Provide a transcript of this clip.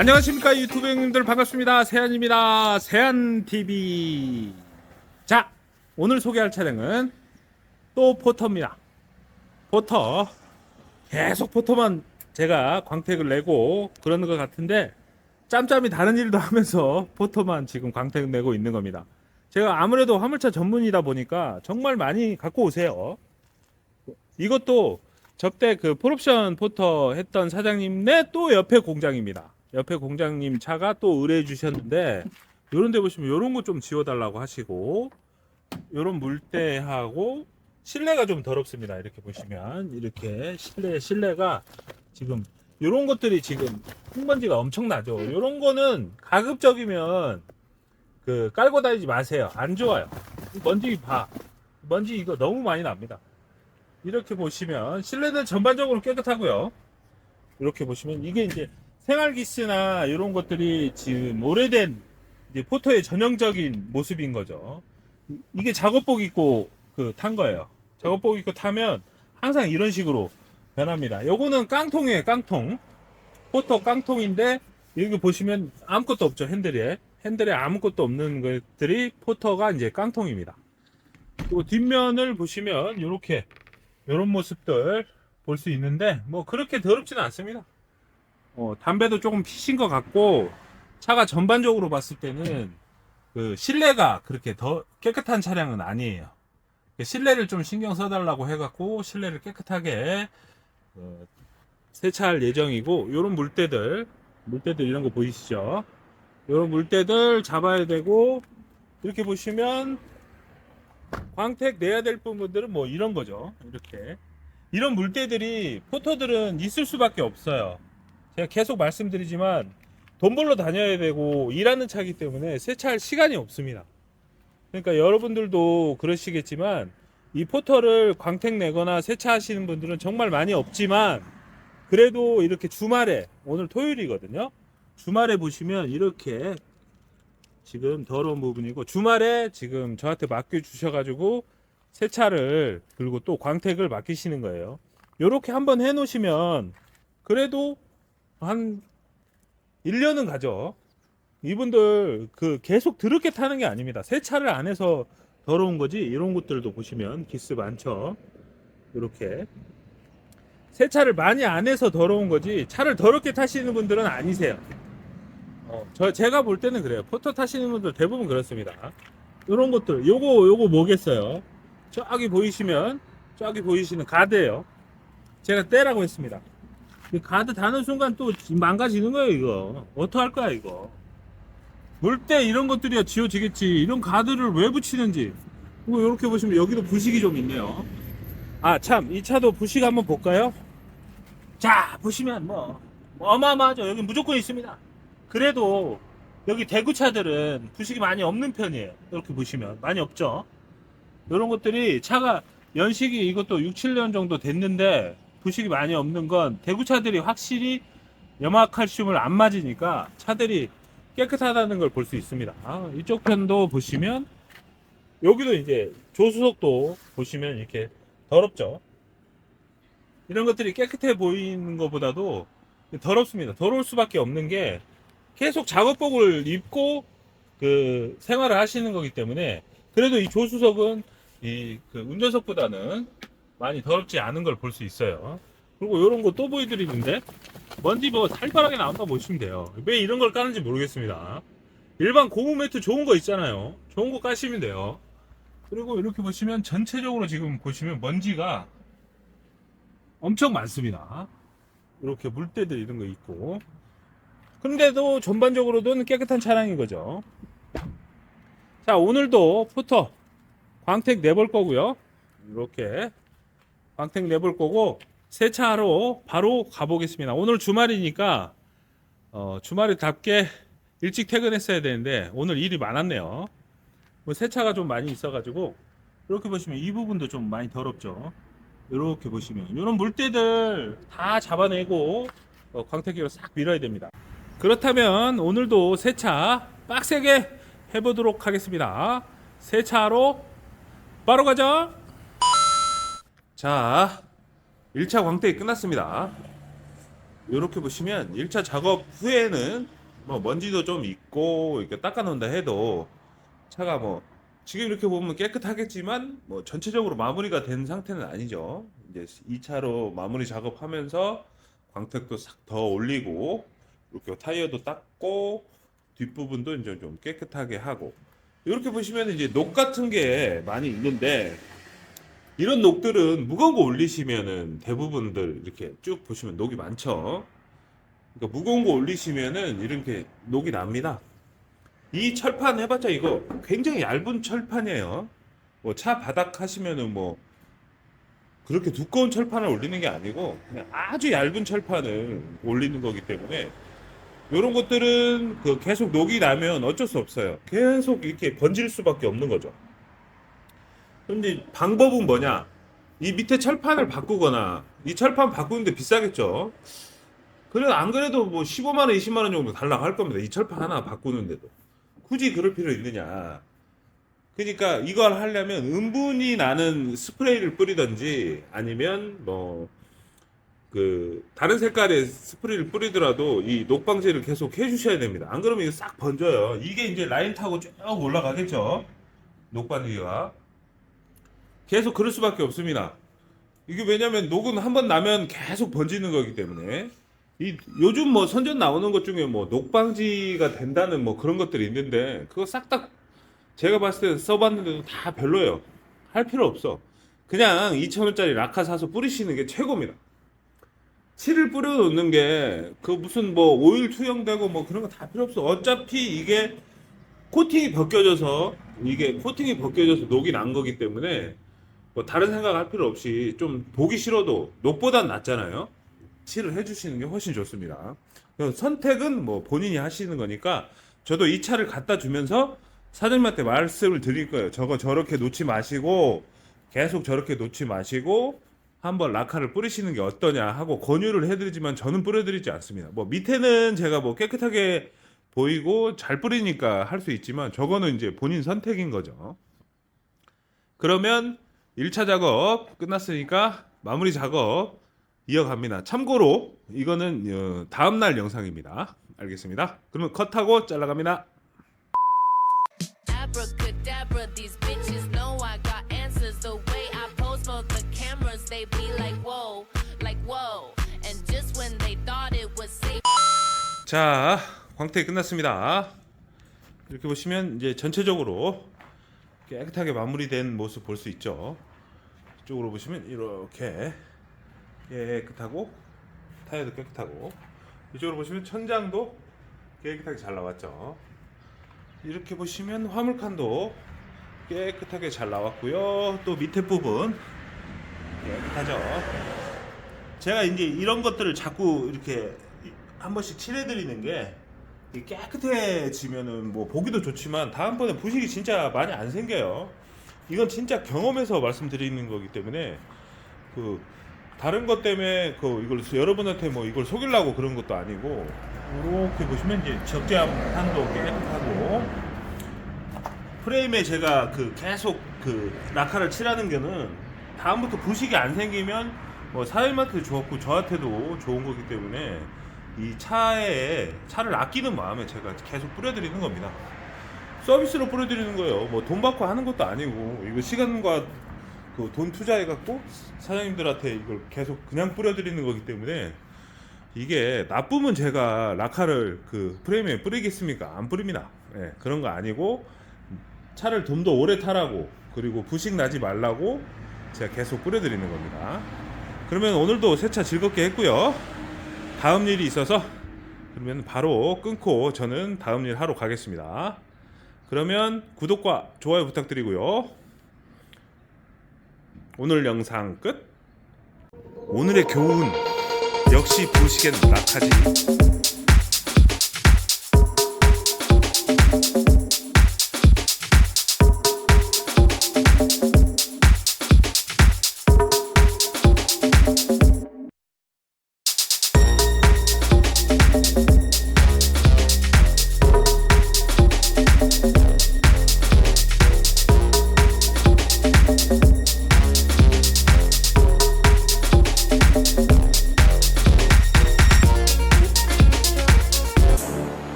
안녕하십니까 유튜브 형님들 반갑습니다. 세안입니다. 세안TV 자 오늘 소개할 차량은 또 포터입니다. 포터. 계속 포터만 제가 광택을 내고 그러는 것 같은데 짬짬이 다른 일도 하면서 포터만 지금 광택 내고 있는 겁니다. 제가 아무래도 화물차 전문이다 보니까 정말 많이 갖고 오세요. 이것도 저때 그 폴옵션 포터 했던 사장님네 또 옆에 공장입니다. 옆에 공장님 차가 또 의뢰해 주셨는데 요런 데 보시면 요런 거 좀 지워 달라고 하시고 요런 물때하고 실내가 좀 더럽습니다. 이렇게 보시면 이렇게 실내 실내가 지금 요런 것들이 지금 흙먼지가 엄청나죠. 요런 거는 가급적이면 그 깔고 다니지 마세요. 안 좋아요. 먼지 봐. 먼지 이거 너무 많이 납니다. 이렇게 보시면 실내는 전반적으로 깨끗하고요. 이렇게 보시면 이게 이제 생활기스나 이런 것들이 지금 오래된 포터의 전형적인 모습인 거죠. 이- 이게 작업복 입고 그 탄 거예요. 작업복 입고 타면 항상 이런 식으로 변합니다. 요거는 깡통이에요, 깡통. 포터 깡통인데 여기 보시면 아무것도 없죠, 핸들에. 핸들에 아무것도 없는 것들이 포터가 이제 깡통입니다. 그리고 뒷면을 보시면 이렇게 이런 모습들 볼 수 있는데 뭐 그렇게 더럽지는 않습니다. 어, 담배도 조금 피신 것 같고 차가 전반적으로 봤을 때는 그 실내가 그렇게 더 깨끗한 차량은 아니에요. 그 실내를 좀 신경 써달라고 해갖고 실내를 깨끗하게 어, 세차할 예정이고 이런 물때들 물때들 이런 거 보이시죠? 이런 물때들 잡아야 되고 이렇게 보시면 광택 내야 될 부분들은 뭐 이런 거죠. 이렇게. 이런 물때들이 포터들은 있을 수밖에 없어요. 제가 계속 말씀드리지만 돈 벌러 다녀야 되고 일하는 차기 때문에 세차할 시간이 없습니다. 그러니까 여러분들도 그러시겠지만 이 포터를 광택 내거나 세차하시는 분들은 정말 많이 없지만 그래도 이렇게 주말에 오늘 토요일이거든요. 주말에 보시면 이렇게 지금 더러운 부분이고 주말에 지금 저한테 맡겨 주셔가지고 세차를 그리고 또 광택을 맡기시는 거예요. 요렇게 한번 해 놓으시면 그래도 한 1년은 가죠. 이분들 그 계속 드럽게 타는 게 아닙니다. 세차를 안 해서 더러운 거지 이런 것들도 보시면 기스 많죠. 이렇게 세차를 많이 안 해서 더러운 거지 차를 더럽게 타시는 분들은 아니세요. 어, 저 제가 볼 때는 그래요. 포터 타시는 분들 대부분 그렇습니다. 이런 것들, 요거 요거 뭐겠어요? 저기 보이시면 저기 보이시는 가드예요. 제가 떼라고 했습니다. 이 가드 다는 순간 또 망가지는 거예요, 이거. 어떡할 거야, 이거. 물때 이런 것들이야 지워지겠지. 이런 가드를 왜 붙이는지. 그리고 이렇게 보시면 여기도 부식이 좀 있네요. 아, 참, 이 차도 부식 한번 볼까요? 자, 보시면 뭐, 어마어마하죠. 여기 무조건 있습니다. 그래도 여기 대구 차들은 부식이 많이 없는 편이에요. 이렇게 보시면 많이 없죠. 이런 것들이 차가 연식이 이것도 6, 7년 정도 됐는데 부식이 많이 없는 건 대구 차들이 확실히 염화칼슘을 안 맞으니까 차들이 깨끗하다는 걸 볼 수 있습니다. 아, 이쪽 편도 보시면 여기도 이제 조수석도 보시면 이렇게 더럽죠. 이런 것들이 깨끗해 보이는 것보다도 더럽습니다. 더러울 수밖에 없는 게 계속 작업복을 입고 그 생활을 하시는 거기 때문에 그래도 이 조수석은 이 그 운전석보다는 많이 더럽지 않은 걸 볼 수 있어요. 그리고 이런 거 또 보여드리는데 먼지 뭐 살벌하게 나온다 보시면 돼요. 왜 이런 걸 까는지 모르겠습니다. 일반 고무 매트 좋은 거 있잖아요. 좋은 거 까시면 돼요. 그리고 이렇게 보시면 전체적으로 지금 보시면 먼지가 엄청 많습니다. 이렇게 물때들 이런 거 있고 근데도 전반적으로는 깨끗한 차량인 거죠. 자, 오늘도 포터 광택 내볼 거고요. 이렇게 광택 내볼 거고 세차하러 바로 가보겠습니다. 오늘 주말이니까 어, 주말에답게 일찍 퇴근했어야 되는데 오늘 일이 많았네요. 뭐 세차가 좀 많이 있어가지고 이렇게 보시면 이 부분도 좀 많이 더럽죠. 이렇게 보시면 이런 물때들 다 잡아내고 어, 광택기로 싹 밀어야 됩니다. 그렇다면 오늘도 세차 빡세게 해보도록 하겠습니다. 세차로 바로 가자. 자, 1차 광택이 끝났습니다. 이렇게 보시면 1차 작업 후에는 뭐 먼지도 좀 있고 이렇게 닦아 놓는다 해도 차가 뭐 지금 이렇게 보면 깨끗하겠지만 뭐 전체적으로 마무리가 된 상태는 아니죠. 이제 2차로 마무리 작업하면서 광택도 싹 더 올리고 이렇게 타이어도 닦고 뒷부분도 이제 좀 깨끗하게 하고 이렇게 보시면 이제 녹 같은 게 많이 있는데 이런 녹들은 무거운 거 올리시면은 대부분들 이렇게 쭉 보시면 녹이 많죠. 그러니까 무거운 거 올리시면은 이렇게 녹이 납니다. 이 철판 해봤자 이거 굉장히 얇은 철판이에요. 뭐 차 바닥 하시면은 뭐 그렇게 두꺼운 철판을 올리는 게 아니고 그냥 아주 얇은 철판을 올리는 거기 때문에 이런 것들은 그 계속 녹이 나면 어쩔 수 없어요. 계속 이렇게 번질 수밖에 없는 거죠. 근데 방법은 뭐냐? 이 밑에 철판을 바꾸거나 이 철판 바꾸는데 비싸겠죠. 그래 안 그래도 뭐 15만 원, 20만 원 정도 달라고 할 겁니다. 이 철판 하나 바꾸는데도 굳이 그럴 필요 있느냐? 그러니까 이걸 하려면 음분이 나는 스프레이를 뿌리든지 아니면 뭐 그 다른 색깔의 스프레이를 뿌리더라도 이 녹방제를 계속 해주셔야 됩니다. 안 그러면 이거 싹 번져요. 이게 이제 라인 타고 쭉 올라가겠죠. 녹반지가 계속 그럴 수밖에 없습니다. 이게 왜냐면 녹은 한 번 나면 계속 번지는 거기 때문에 이 요즘 뭐 선전 나오는 것 중에 뭐 녹방지가 된다는 뭐 그런 것들이 있는데 그거 싹 다 제가 봤을 때 써봤는데도 다 별로예요. 할 필요 없어. 그냥 2,000원짜리 라카 사서 뿌리시는 게 최고입니다. 칠을 뿌려 놓는 게 그 무슨 뭐 오일 투영되고 뭐 그런 거 다 필요 없어. 어차피 이게 코팅이 벗겨져서 이게 코팅이 벗겨져서 녹이 난 거기 때문에 뭐 다른 생각할 필요 없이 좀 보기 싫어도 녹보단 낫잖아요. 칠을 해주시는 게 훨씬 좋습니다. 선택은 뭐 본인이 하시는 거니까 저도 이 차를 갖다 주면서 사장님한테 말씀을 드릴 거예요. 저거 저렇게 놓지 마시고 계속 저렇게 놓지 마시고 한번 라카를 뿌리시는 게 어떠냐 하고 권유를 해드리지만 저는 뿌려드리지 않습니다. 뭐 밑에는 제가 뭐 깨끗하게 보이고 잘 뿌리니까 할 수 있지만 저거는 이제 본인 선택인 거죠. 그러면 1차 작업 끝났으니까 마무리 작업 이어갑니다. 참고로 이거는 어, 다음날 영상입니다. 알겠습니다. 그러면 컷하고 잘라갑니다. 자, 광택이 끝났습니다. 이렇게 보시면 이제 전체적으로 깨끗하게 마무리된 모습 볼 수 있죠. 이쪽으로 보시면 이렇게 깨끗하고 타이어도 깨끗하고 이쪽으로 보시면 천장도 깨끗하게 잘 나왔죠. 이렇게 보시면 화물칸도 깨끗하게 잘 나왔고요. 또 밑에 부분 깨끗하죠. 제가 이제 이런 것들을 자꾸 이렇게 한 번씩 칠해드리는 게 깨끗해지면은 뭐 보기도 좋지만 다음번에 부식이 진짜 많이 안 생겨요. 이건 진짜 경험에서 말씀드리는 거기 때문에 그 다른 것 때문에 그 이걸 여러분한테 뭐 이걸 속이려고 그런 것도 아니고 이렇게 보시면 이제 적재함도 깨끗하고 프레임에 제가 그 계속 그 라카를 칠하는 게는 다음부터 부식이 안 생기면 뭐 사장님한테 좋았고 저한테도 좋은 거기 때문에 이 차에 차를 아끼는 마음에 제가 계속 뿌려드리는 겁니다. 서비스로 뿌려드리는 거예요. 뭐 돈 받고 하는 것도 아니고 이거 시간과 그 돈 투자해 갖고 사장님들한테 이걸 계속 그냥 뿌려드리는 거기 때문에 이게 나쁘면 제가 라카를 그 프레임에 뿌리겠습니까? 안 뿌립니다. 예, 그런 거 아니고 차를 좀 더 오래 타라고 그리고 부식 나지 말라고 제가 계속 뿌려드리는 겁니다. 그러면 오늘도 세차 즐겁게 했고요. 다음 일이 있어서 그러면 바로 끊고 저는 다음 일 하러 가겠습니다. 그러면 구독과 좋아요 부탁드리고요. 오늘 영상 끝. 오늘의 교훈 역시 부식엔 낙하지.